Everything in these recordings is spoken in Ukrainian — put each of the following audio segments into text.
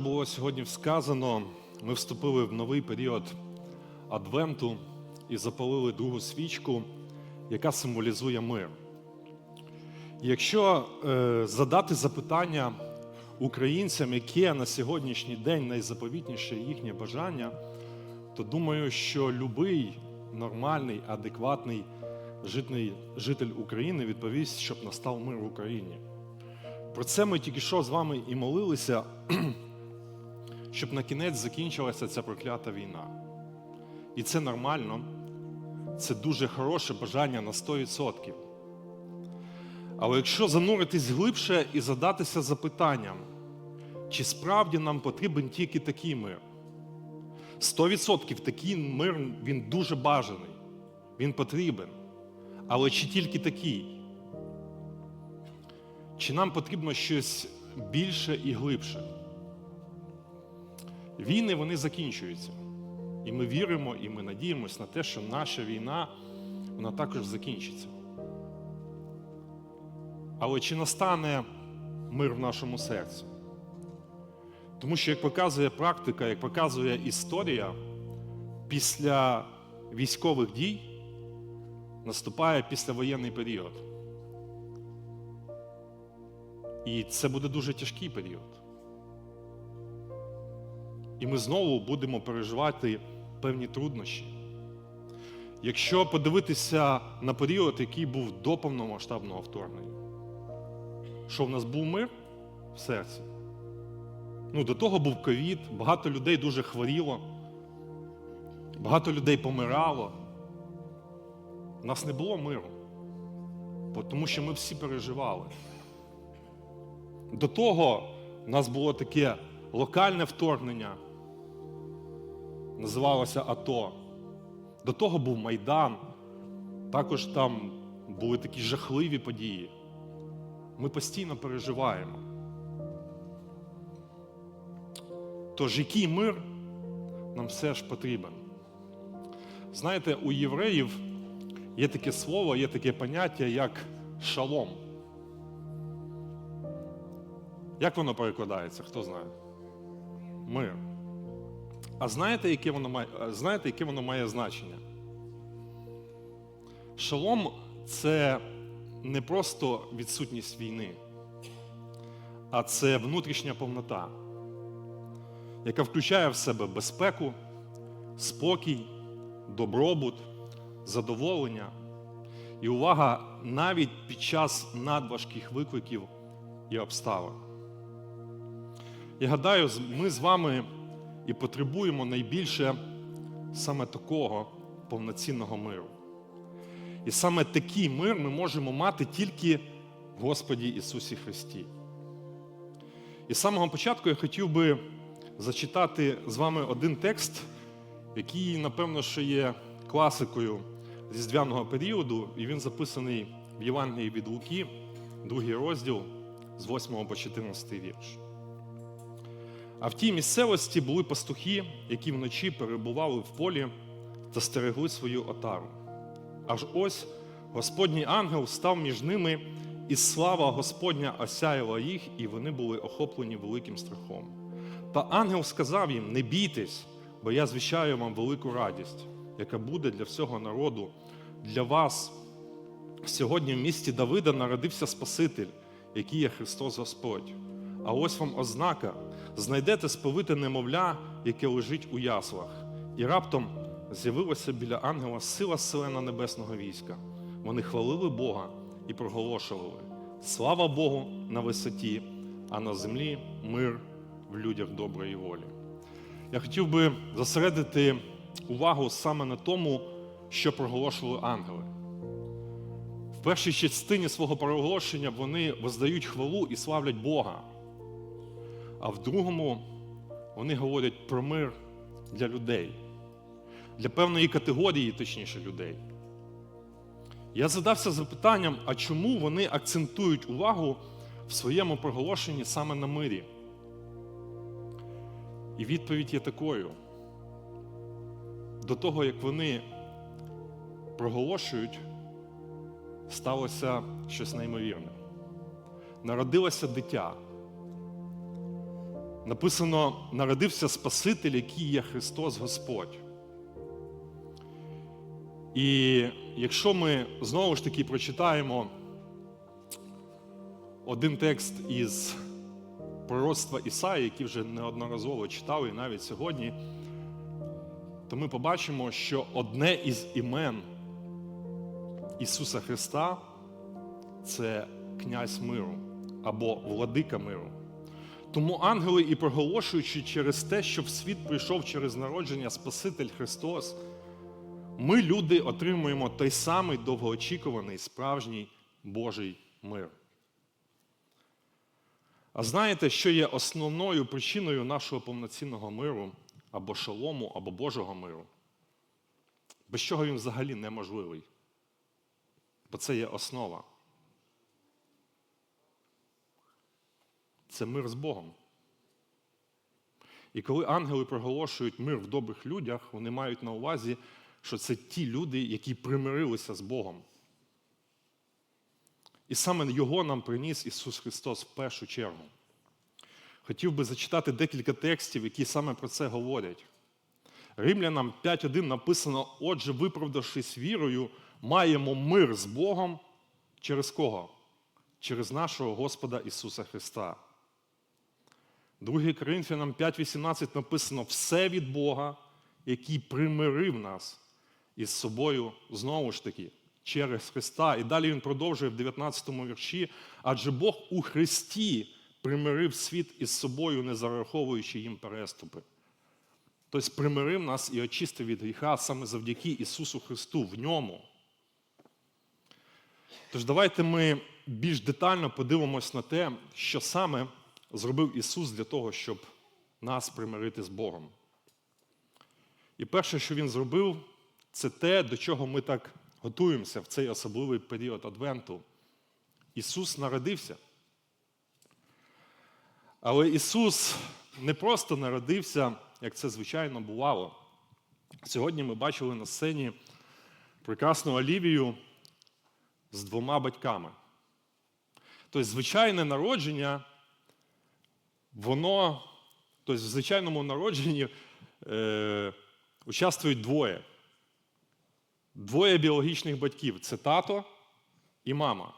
Було сьогодні сказано, ми вступили в новий період Адвенту і запалили другу свічку, яка символізує мир. Якщо е, задати запитання українцям, яке на сьогоднішній день найзаповітніше їхнє бажання, то думаю, що любий нормальний, адекватний житний, житель України відповість, щоб настав мир в Україні. Про це ми тільки що з вами і молилися щоб на кінець закінчилася ця проклята війна. І це нормально, це дуже хороше бажання на 100%. Але якщо зануритись глибше і задатися запитанням, чи справді нам потрібен тільки такий мир? 100% такий мир він дуже бажаний, він потрібен. Але чи тільки такий? Чи нам потрібно щось більше і глибше? Війни вони закінчуються. І ми віримо, і ми надіємося на те, що наша війна вона також закінчиться. Але чи настане мир в нашому серці? Тому що, як показує практика, як показує історія, після військових дій наступає післявоєнний період. І це буде дуже тяжкий період. І ми знову будемо переживати певні труднощі. Якщо подивитися на період, який був до повномасштабного вторгнення, що в нас був мир в серці? Ну, до того був ковід, багато людей дуже хворіло, багато людей помирало. У нас не було миру, тому що ми всі переживали. До того в нас було таке локальне вторгнення називалося АТО. До того був Майдан. Також там були такі жахливі події. Ми постійно переживаємо. Тож який мир нам все ж потрібен? Знаєте, у євреїв є таке слово, є таке поняття, як шалом. Як воно перекладається? Хто знає? Мир. А знаєте, яке воно має, знаєте, яке воно має значення? Шалом це не просто відсутність війни, а це внутрішня повнота, яка включає в себе безпеку, спокій, добробут, задоволення і увага навіть під час надважких викликів і обставин. Я гадаю, ми з вами і потребуємо найбільше саме такого повноцінного миру. І саме такий мир ми можемо мати тільки в Господі Ісусі Христі. І з самого початку я хотів би зачитати з вами один текст, який, напевно, що є класикою різдвяного періоду, і він записаний в Євангелії від Луки, другий розділ з 8 по 14 вірш. А в тій місцевості були пастухи, які вночі перебували в полі та стерегли свою отару. Аж ось Господній ангел став між ними, і слава Господня осяяла їх, і вони були охоплені великим страхом. Та ангел сказав їм: Не бійтесь, бо я звіщаю вам велику радість, яка буде для всього народу, для вас. Сьогодні в місті Давида народився Спаситель, який є Христос Господь. А ось вам ознака: знайдете сповите немовля, яке лежить у яслах, і раптом з'явилася біля ангела сила селена небесного війська. Вони хвалили Бога і проголошували: Слава Богу на висоті, а на землі мир в людях доброї волі. Я хотів би зосередити увагу саме на тому, що проголошували ангели. В першій частині свого проголошення вони воздають хвалу і славлять Бога. А в другому вони говорять про мир для людей, для певної категорії, точніше, людей. Я задався запитанням, а чому вони акцентують увагу в своєму проголошенні саме на мирі? І відповідь є такою. До того, як вони проголошують, сталося щось неймовірне. Народилося дитя. Написано: народився Спаситель, який є Христос Господь. І якщо ми знову ж таки прочитаємо один текст із пророцтва Ісаї, який вже неодноразово читали і навіть сьогодні, то ми побачимо, що одне із імен Ісуса Христа це князь миру або владика миру. Тому ангели і проголошуючи через те, що в світ прийшов через народження Спаситель Христос, ми, люди, отримуємо той самий довгоочікуваний справжній Божий мир. А знаєте, що є основною причиною нашого повноцінного миру або шалому, або Божого миру? Без чого він взагалі неможливий? Бо це є основа. Це мир з Богом. І коли ангели проголошують мир в добрих людях, вони мають на увазі, що це ті люди, які примирилися з Богом. І саме Його нам приніс Ісус Христос в першу чергу. Хотів би зачитати декілька текстів, які саме про це говорять. Римлянам 5.1 написано: отже, виправдавшись вірою, маємо мир з Богом через кого? Через нашого Господа Ісуса Христа. 2 Коринфянам 5.18 написано все від Бога, який примирив нас із собою знову ж таки через Христа. І далі він продовжує в 19 вірші, адже Бог у Христі примирив світ із собою, не зараховуючи їм переступи. Тобто примирив нас і очистив від гріха саме завдяки Ісусу Христу в ньому. Тож давайте ми більш детально подивимось на те, що саме зробив Ісус для того, щоб нас примирити з Богом. І перше, що Він зробив, це те, до чого ми так готуємося в цей особливий період Адвенту. Ісус народився. Але Ісус не просто народився, як це звичайно бувало. Сьогодні ми бачили на сцені прекрасну Олівію з двома батьками. Тобто, звичайне народження, воно, тобто в звичайному народженні е, участвують двоє. Двоє біологічних батьків це тато і мама.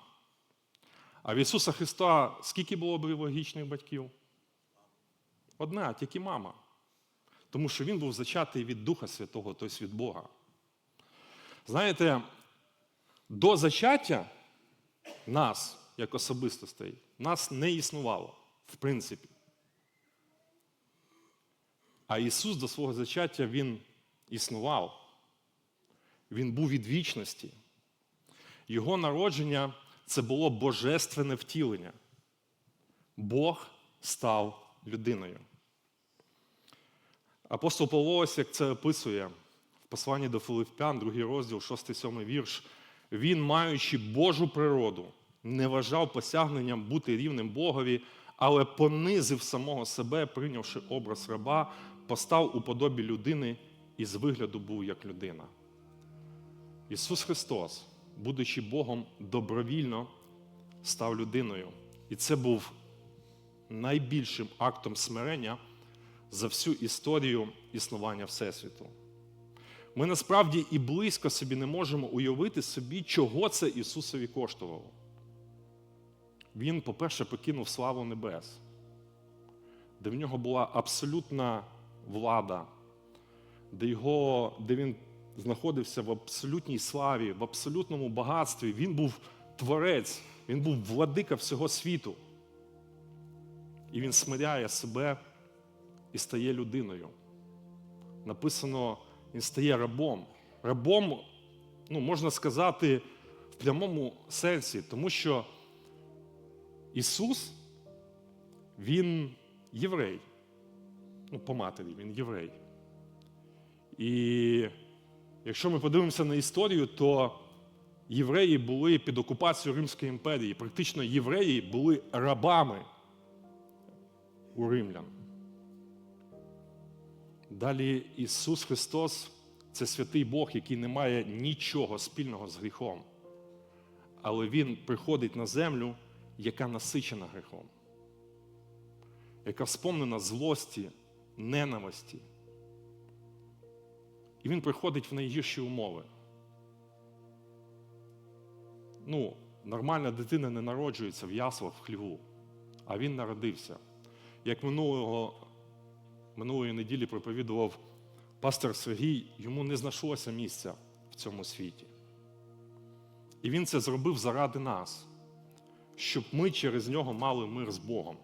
А в Ісуса Христа скільки було біологічних батьків? Одна, тільки мама. Тому що Він був зачатий від Духа Святого, тобто від Бога. Знаєте, до зачаття нас, як особистостей, нас не існувало, в принципі. А Ісус до свого зачаття Він існував. Він був від вічності. Його народження це було божественне втілення. Бог став людиною. Апостол Павло, ось як це описує в посланні до Филиппян, другий розділ, 6-7 вірш, він, маючи Божу природу, не вважав посягненням бути рівним Богові, але понизив самого себе, прийнявши образ раба, постав у подобі людини і з вигляду був як людина. Ісус Христос, будучи Богом, добровільно став людиною. І це був найбільшим актом смирення за всю історію існування Всесвіту. Ми насправді і близько собі не можемо уявити собі, чого це Ісусові коштувало. Він, по-перше, покинув славу небес, де в нього була абсолютна влада, де, його, де він знаходився в абсолютній славі, в абсолютному багатстві. Він був творець, він був владика всього світу. І він смиряє себе і стає людиною. Написано, він стає рабом. Рабом, ну, можна сказати, в прямому сенсі, тому що Ісус, Він єврей. Ну, по матері, він єврей. І якщо ми подивимося на історію, то євреї були під окупацією Римської імперії. Практично євреї були рабами у римлян. Далі Ісус Христос це святий Бог, який не має нічого спільного з гріхом. Але Він приходить на землю, яка насичена гріхом. яка сповнена злості, ненависті. І він приходить в найгірші умови. Ну, нормальна дитина не народжується в яслах в хліву, а він народився. Як минулого, минулої неділі проповідував пастор Сергій, йому не знайшлося місця в цьому світі. І він це зробив заради нас, щоб ми через нього мали мир з Богом.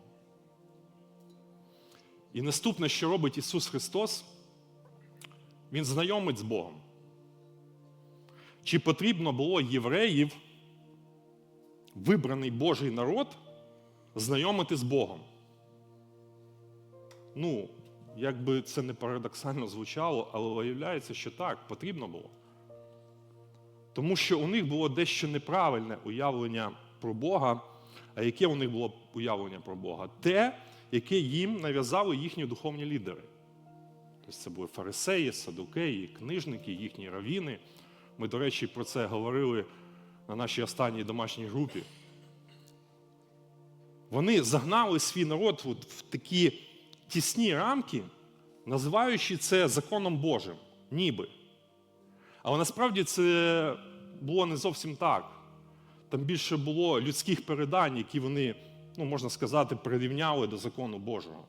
І наступне, що робить Ісус Христос, Він знайомить з Богом. Чи потрібно було євреїв, вибраний Божий народ, знайомити з Богом? Ну, як би це не парадоксально звучало, але виявляється, що так, потрібно було. Тому що у них було дещо неправильне уявлення про Бога. А яке у них було уявлення про Бога? Те, яке їм нав'язали їхні духовні лідери. Тобто це були фарисеї, садукеї, книжники, їхні равіни. Ми, до речі, про це говорили на нашій останній домашній групі. Вони загнали свій народ в такі тісні рамки, називаючи це законом Божим, ніби. Але насправді це було не зовсім так. Там більше було людських передань, які вони, ну, можна сказати, прирівняли до закону Божого.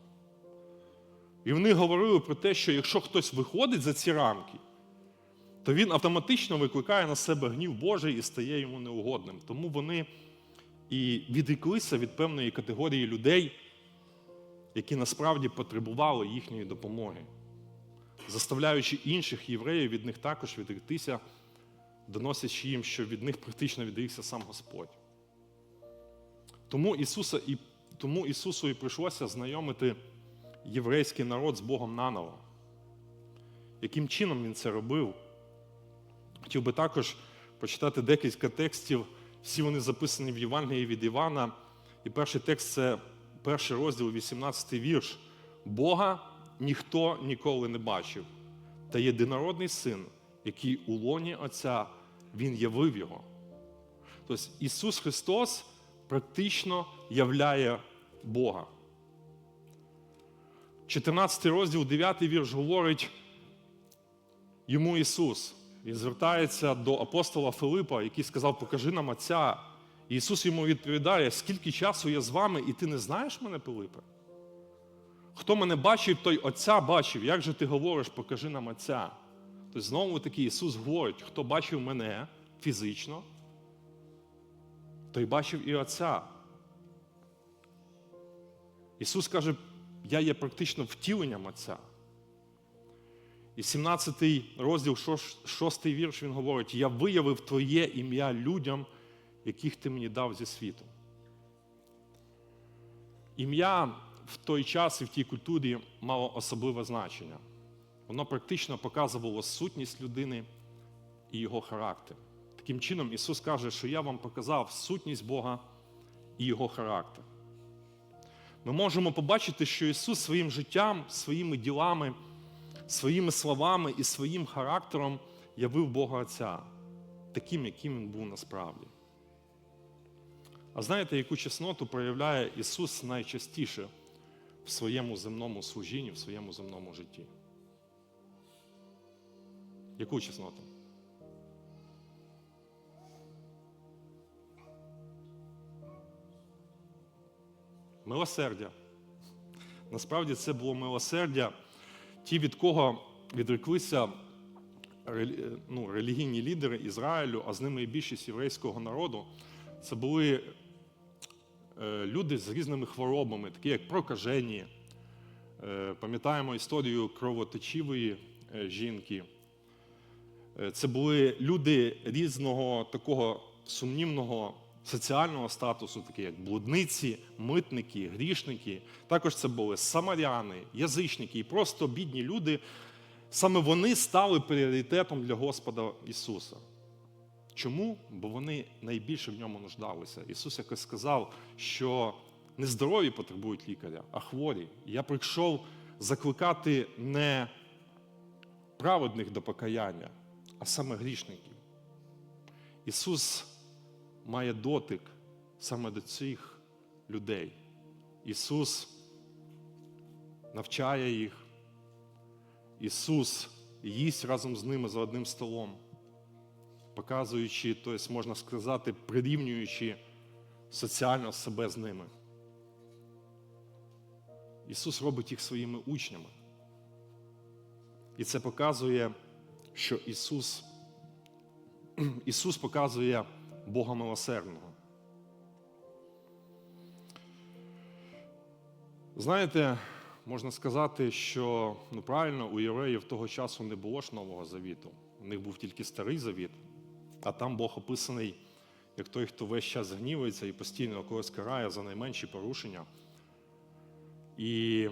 І вони говорили про те, що якщо хтось виходить за ці рамки, то він автоматично викликає на себе гнів Божий і стає йому неугодним. Тому вони і відріклися від певної категорії людей, які насправді потребували їхньої допомоги, заставляючи інших євреїв від них також відректися, доносячи їм, що від них практично відрікся сам Господь. Тому, Ісуса, і, тому Ісусу і прийшлося знайомити єврейський народ з Богом наново. Яким чином він це робив? Хотів би також прочитати декілька текстів. Всі вони записані в Євангелії від Івана. І перший текст це перший розділ, 18 вірш. Бога ніхто ніколи не бачив. Та єдинородний син, який у лоні Отця, Він явив його. Тобто Ісус Христос практично являє Бога. 14 розділ, 9 вірш говорить йому Ісус. Він звертається до апостола Филипа, який сказав: Покажи нам Отця. І Ісус йому відповідає, скільки часу я з вами, і ти не знаєш мене, Пилипе? Хто мене бачив, той Отця бачив. Як же ти говориш, покажи нам Отця? Тобто, знову таки, Ісус говорить, хто бачив мене фізично, той бачив і Отця. Ісус каже, я є практично втіленням Отця. І 17 розділ, 6 вірш, він говорить: Я виявив Твоє ім'я людям, яких ти мені дав зі світу. Ім'я в той час і в тій культурі мало особливе значення. Воно практично показувало сутність людини і його характер. Таким чином, Ісус каже, що я вам показав сутність Бога і Його характер. Ми можемо побачити, що Ісус своїм життям, своїми ділами, своїми словами і своїм характером явив Бога Отця, таким, яким Він був насправді. А знаєте, яку чесноту проявляє Ісус найчастіше в своєму земному служінні, в своєму земному житті? Яку чесноту? Милосердя. Насправді це було милосердя, ті, від кого відреклися ну, релігійні лідери Ізраїлю, а з ними і більшість єврейського народу. Це були е, люди з різними хворобами, такі як прокажені. Е, Пам'ятаємо історію кровотечивої е, жінки. Е, Це були люди різного такого сумнівного соціального статусу, такі як блудниці, митники, грішники. Також це були самаряни, язичники і просто бідні люди. Саме вони стали пріоритетом для Господа Ісуса. Чому? Бо вони найбільше в ньому нуждалися. Ісус якось сказав, що не здорові потребують лікаря, а хворі. Я прийшов закликати не праведних до покаяння, а саме грішників. Ісус має дотик саме до цих людей. Ісус навчає їх. Ісус їсть разом з ними за одним столом, показуючи, тобто, можна сказати, прирівнюючи соціально себе з ними. Ісус робить їх своїми учнями. І це показує, що Ісус, Ісус показує Бога милосердного. Знаєте, можна сказати, що ну, правильно у євреїв того часу не було ж Нового Завіту. У них був тільки старий завіт, а там Бог описаний як той, хто весь час гнівається і постійно когось карає за найменші порушення. І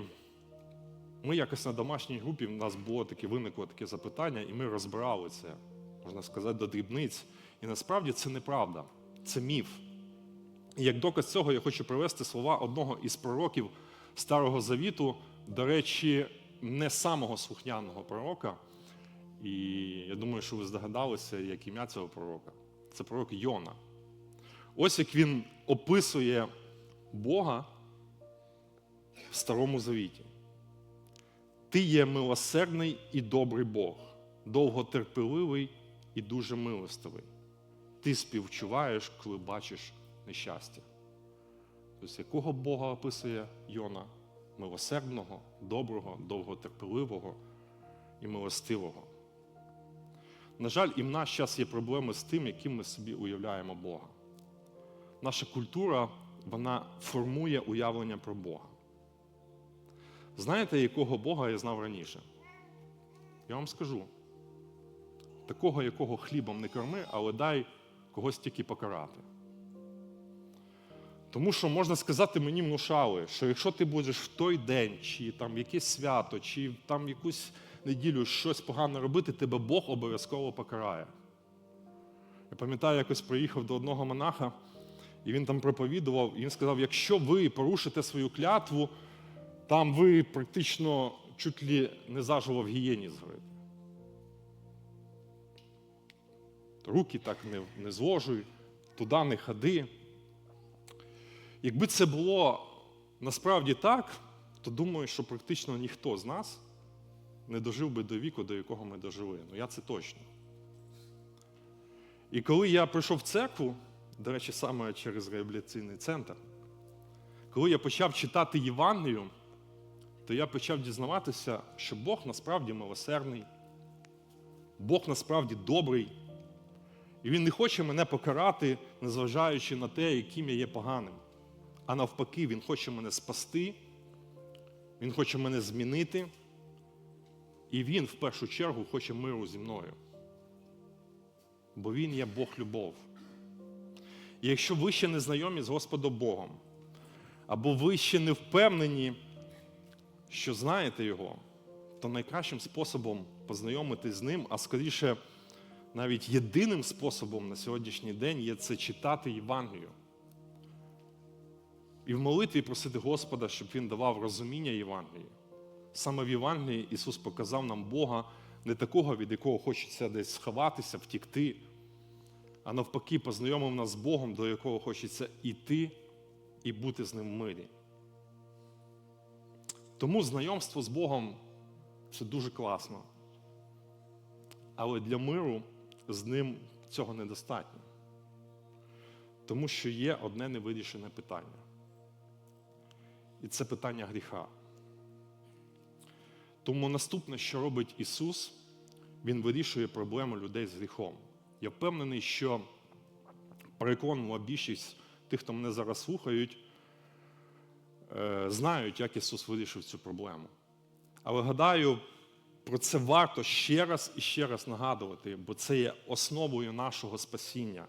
ми якось на домашній групі в нас було таке, виникло таке запитання, і ми розбирали це, можна сказати, до дрібниць. І насправді це неправда, це міф. І як доказ цього я хочу привести слова одного із пророків Старого Завіту, до речі, не самого слухняного пророка. І я думаю, що ви здогадалися, як ім'я цього пророка. Це пророк Йона. Ось як він описує Бога в Старому Завіті. Ти є милосердний і добрий Бог, довготерпеливий і дуже милостивий. Ти співчуваєш, коли бачиш нещастя. Тобто, якого Бога описує Йона? Милосердного, доброго, довготерпеливого і милостивого. На жаль, і в наш час є проблеми з тим, яким ми собі уявляємо Бога. Наша культура вона формує уявлення про Бога. Знаєте, якого Бога я знав раніше? Я вам скажу. Такого, якого хлібом не корми, але дай когось тільки покарати. Тому що можна сказати, мені внушали, що якщо ти будеш в той день, чи там якесь свято, чи там якусь неділю щось погане робити, тебе Бог обов'язково покарає. Я пам'ятаю, якось приїхав до одного монаха, і він там проповідував, і він сказав: якщо ви порушите свою клятву, там ви практично чуть ли не заживо в гієні згорите. Руки так не, не зложуй, туди не ходи. Якби це було насправді так, то думаю, що практично ніхто з нас не дожив би до віку, до якого ми дожили. Ну я це точно. І коли я прийшов в церкву, до речі, саме через реабілітаційний центр, коли я почав читати Євангелію, то я почав дізнаватися, що Бог насправді милосердний, Бог насправді добрий. І Він не хоче мене покарати, незважаючи на те, яким я є поганим. А навпаки, Він хоче мене спасти, Він хоче мене змінити. І Він в першу чергу хоче миру зі мною. Бо Він є Бог любов. І якщо ви ще не знайомі з Господом Богом, або ви ще не впевнені, що знаєте Його, то найкращим способом познайомитись з ним, а скоріше, навіть єдиним способом на сьогоднішній день є це читати Євангелію. І в молитві просити Господа, щоб Він давав розуміння Євангелії. Саме в Євангелії Ісус показав нам Бога не такого, від якого хочеться десь сховатися, втікти, а навпаки, познайомив нас з Богом, до якого хочеться йти і бути з ним в мирі. Тому знайомство з Богом це дуже класно. Але для миру з ним цього недостатньо. Тому що є одне невирішене питання. І це питання гріха. Тому наступне, що робить Ісус, Він вирішує проблему людей з гріхом. Я впевнений, що переконана більшість тих, хто мене зараз слухають, е, знають, як Ісус вирішив цю проблему. Але гадаю, про це варто ще раз і ще раз нагадувати, бо це є основою нашого спасіння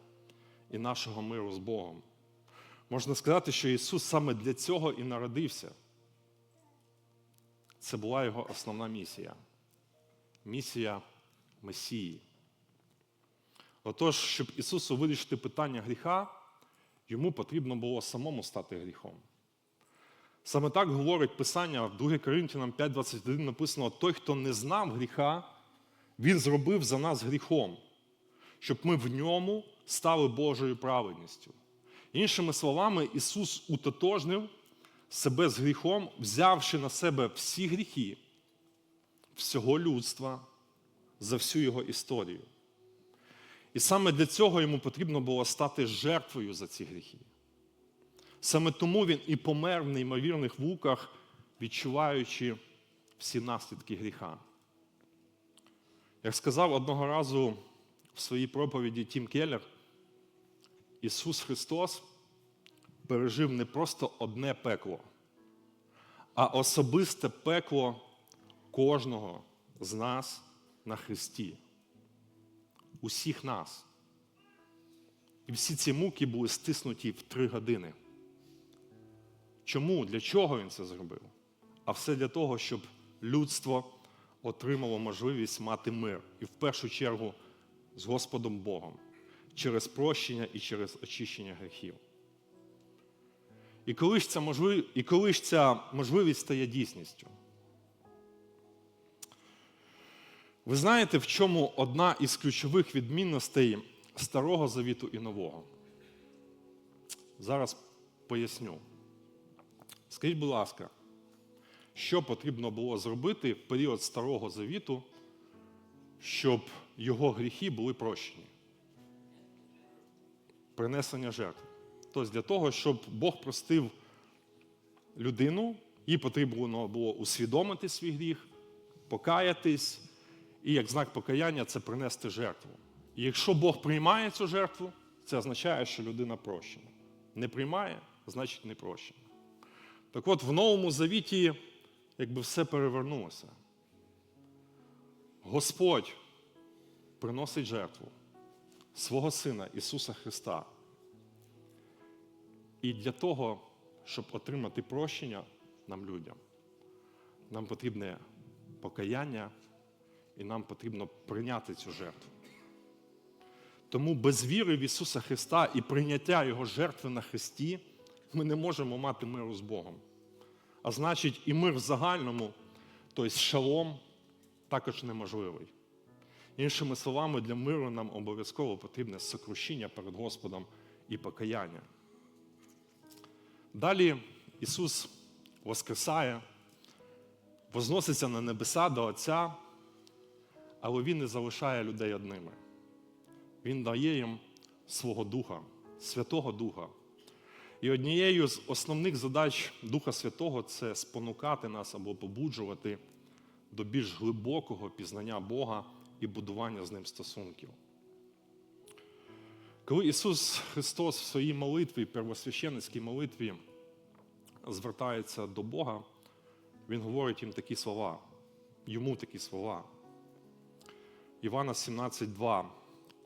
і нашого миру з Богом. Можна сказати, що Ісус саме для цього і народився. Це була його основна місія місія Месії. Отож, щоб Ісусу вирішити питання гріха, йому потрібно було самому стати гріхом. Саме так говорить Писання в 2 Коринтянам 5:21 написано: той, хто не знав гріха, він зробив за нас гріхом, щоб ми в ньому стали Божою праведністю. Іншими словами, Ісус утотожнив себе з гріхом, взявши на себе всі гріхи всього людства за всю його історію. І саме для цього йому потрібно було стати жертвою за ці гріхи. Саме тому він і помер в неймовірних вуках, відчуваючи всі наслідки гріха. Як сказав одного разу в своїй проповіді Тім Келлер, Ісус Христос пережив не просто одне пекло, а особисте пекло кожного з нас на Христі. Усіх нас. І всі ці муки були стиснуті в три години. Чому? Для чого він це зробив? А все для того, щоб людство отримало можливість мати мир. І в першу чергу з Господом Богом через прощення і через очищення гріхів. І коли ж ця, можлив... і коли ж ця можливість стає дійсністю? Ви знаєте, в чому одна із ключових відмінностей Старого Завіту і Нового? Зараз поясню. Скажіть, будь ласка, що потрібно було зробити в період Старого Завіту, щоб його гріхи були прощені? Принесення жертв. Тобто для того, щоб Бог простив людину, їй потрібно було усвідомити свій гріх, покаятись, і як знак покаяння це принести жертву. І якщо Бог приймає цю жертву, це означає, що людина прощена. Не приймає, значить не прощена. Так от в Новому Завіті, якби все перевернулося. Господь приносить жертву свого Сина Ісуса Христа. І для того, щоб отримати прощення нам людям, нам потрібне покаяння і нам потрібно прийняти цю жертву. Тому без віри в Ісуса Христа і прийняття Його жертви на Христі ми не можемо мати миру з Богом. А значить, і мир в загальному, тобто шалом, також неможливий. Іншими словами, для миру нам обов'язково потрібне сокрушіння перед Господом і покаяння. Далі Ісус воскресає, возноситься на небеса до Отця, але Він не залишає людей одними. Він дає їм свого Духа, Святого Духа. І однією з основних задач Духа Святого це спонукати нас або побуджувати до більш глибокого пізнання Бога і будування з ним стосунків. Коли Ісус Христос в своїй молитві, первосвященницькій молитві, звертається до Бога, Він говорить їм такі слова, йому такі слова. Івана 17,2.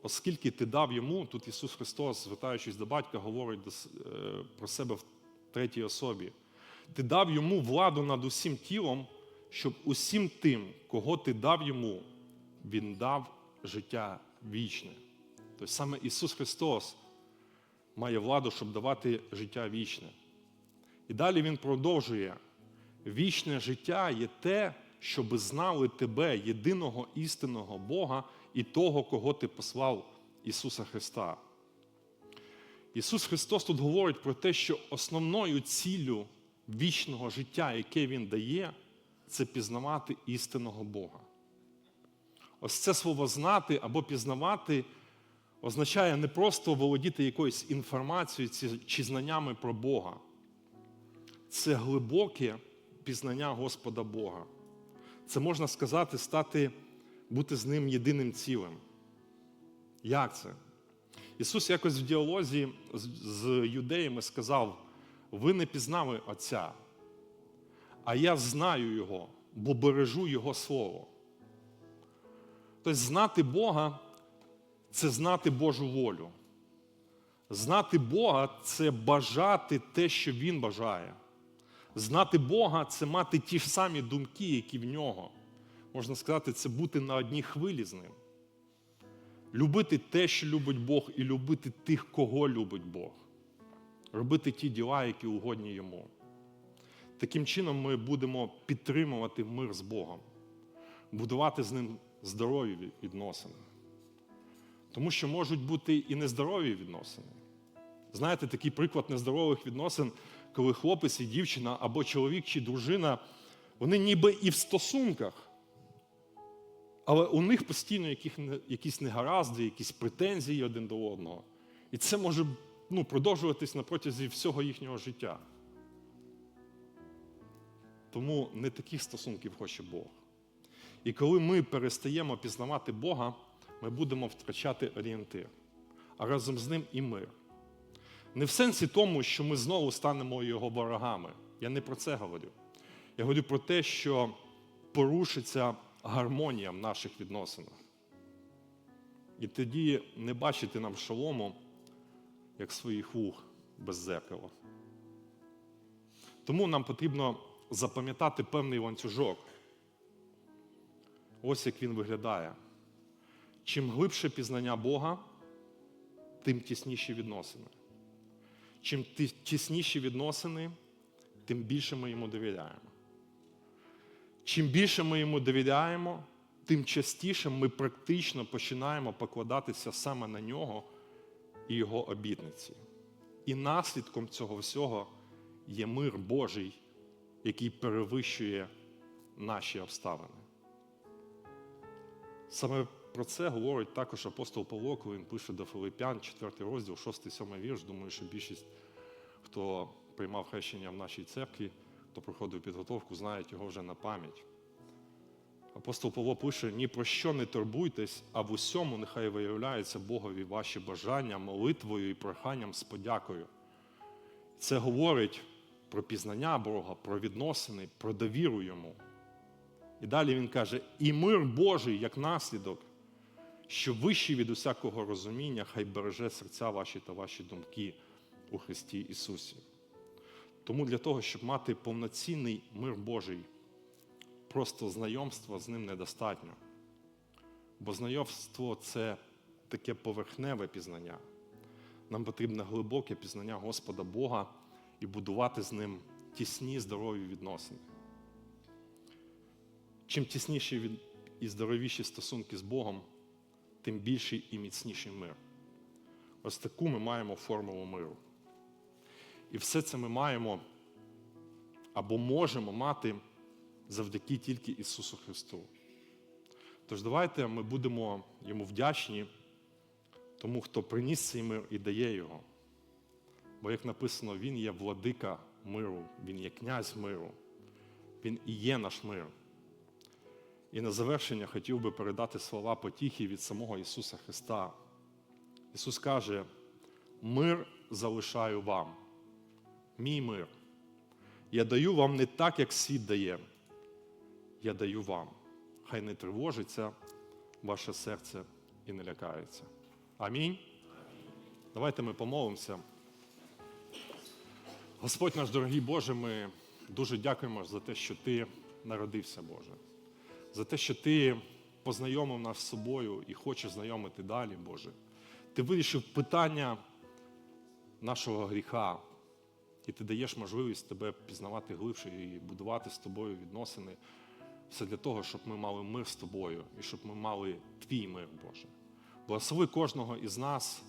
Оскільки ти дав йому, тут Ісус Христос, звертаючись до батька, говорить про себе в третій особі. Ти дав йому владу над усім тілом, щоб усім тим, кого ти дав йому, Він дав життя вічне. Тобто саме Ісус Христос має владу, щоб давати життя вічне. І далі Він продовжує: вічне життя є те, щоб знали тебе, єдиного істинного Бога і того, кого ти послав Ісуса Христа. Ісус Христос тут говорить про те, що основною ціллю вічного життя, яке Він дає, це пізнавати істинного Бога. Ось це слово знати або пізнавати означає не просто володіти якоюсь інформацією чи знаннями про Бога. Це глибоке пізнання Господа Бога. Це можна сказати, стати, бути з ним єдиним цілим. Як це? Ісус якось в діалозі з, юдеями сказав: ви не пізнали Отця, а я знаю Його, бо бережу Його Слово. Тобто, знати Бога це знати Божу волю. Знати Бога це бажати те, що Він бажає. Знати Бога це мати ті ж самі думки, які в нього. Можна сказати, це бути на одній хвилі з ним. Любити те, що любить Бог, і любити тих, кого любить Бог. Робити ті діла, які угодні йому. Таким чином ми будемо підтримувати мир з Богом, будувати з ним здорові відносини. Тому що можуть бути і нездорові відносини. Знаєте, такий приклад нездорових відносин, коли хлопець і дівчина, або чоловік чи дружина, вони ніби і в стосунках, але у них постійно якісь негаразди, якісь претензії один до одного. І це може ну, продовжуватись на протязі всього їхнього життя. Тому не таких стосунків хоче Бог. І коли ми перестаємо пізнавати Бога, ми будемо втрачати орієнтир, а разом з ним і мир. Не в сенсі тому, що ми знову станемо його ворогами. Я не про це говорю. Я говорю про те, що порушиться гармонія в наших відносинах. І тоді не бачити нам шолому, як своїх вух без зеркала. Тому нам потрібно запам'ятати певний ланцюжок. Ось як він виглядає. Чим глибше пізнання Бога, тим тісніші відносини. Чим тісніші відносини, тим більше ми йому довіряємо. Чим більше ми йому довіряємо, тим частіше ми практично починаємо покладатися саме на нього і його обітниці. І наслідком цього всього є мир Божий, який перевищує наші обставини. Саме про це говорить також апостол Павло, коли він пише до Филиппян, 4 розділ, 6-7 вірш. Думаю, що більшість, хто приймав хрещення в нашій церкві, хто проходив підготовку, знають його вже на пам'ять. Апостол Павло пише: ні про що не турбуйтесь, а в усьому нехай виявляються Богові ваші бажання молитвою і проханням з подякою. Це говорить про пізнання Бога, про відносини, про довіру йому. І далі він каже: і мир Божий як наслідок, що вищий від усякого розуміння, хай береже серця ваші та ваші думки у Христі Ісусі. Тому для того, щоб мати повноцінний мир Божий, просто знайомства з ним недостатньо. Бо знайомство це таке поверхневе пізнання. Нам потрібне глибоке пізнання Господа Бога і будувати з ним тісні здорові відносини. Чим тісніші і здоровіші стосунки з Богом, тим більший і міцніший мир. Ось таку ми маємо формулу миру. І все це ми маємо або можемо мати завдяки тільки Ісусу Христу. Тож давайте ми будемо йому вдячні, тому хто приніс цей мир і дає його. Бо, як написано, Він є владика миру, Він є князь миру, Він і є наш мир. І на завершення хотів би передати слова потіхи від самого Ісуса Христа. Ісус каже: мир залишаю вам, мій мир. Я даю вам не так, як світ дає. Я даю вам. Хай не тривожиться ваше серце і не лякається. Амінь. Давайте ми помолимося. Господь наш дорогий Боже, ми дуже дякуємо за те, що Ти народився, Боже, за те, що Ти познайомив нас з собою і хочеш знайомити далі, Боже. Ти вирішив питання нашого гріха, і ти даєш можливість тебе пізнавати глибше і будувати з тобою відносини. Все для того, щоб ми мали мир з тобою і щоб ми мали твій мир, Боже. Благослови кожного із нас,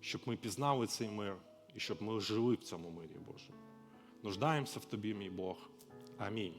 щоб ми пізнали цей мир і щоб ми жили в цьому мирі, Боже. Нуждаємося в тобі, мій Бог. Амінь.